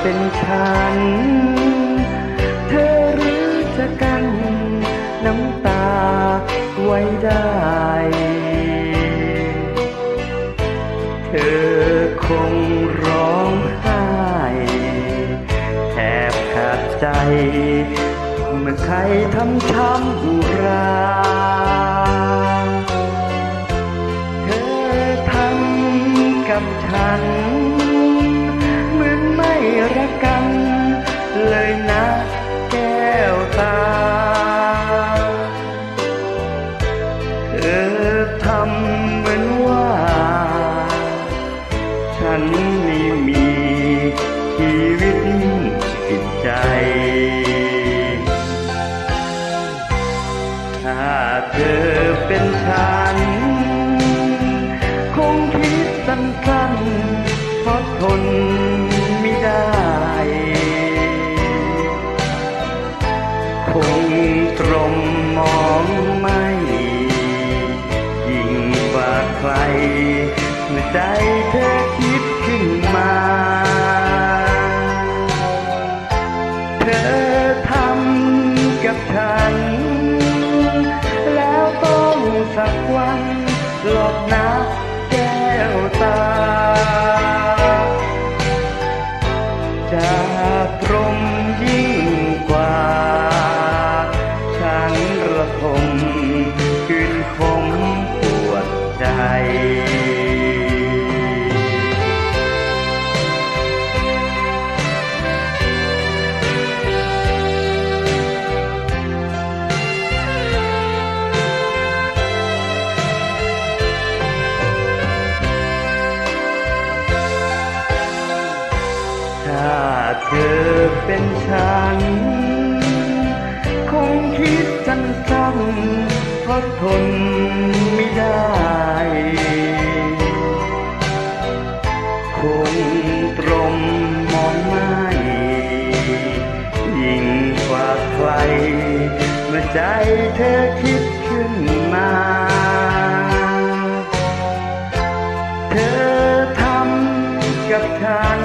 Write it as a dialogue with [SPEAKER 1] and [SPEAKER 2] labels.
[SPEAKER 1] เป็นฉัน เธอหรือจะกันน้ำตาไว้ได้ เธอคงร้องไห้แทบขาดใจ เมื่อใครทำช้ำอุราเธอทำกับฉัน รักกัน เลยนะแก้วตา เธอทำเหมือนว่า ฉันไม่มีชีวิตจิตใจ ถ้าเธอเป็นฉัน คงคิดสั้นๆเพราะทน เธอเป็นฉัน คงคิดสั้นๆเพราะทนไม่ได้ คงตรงมองไม่ยิ่งกว่าใครเมื่อใจเธอคิดขึ้นมาเธอทำกับฉัน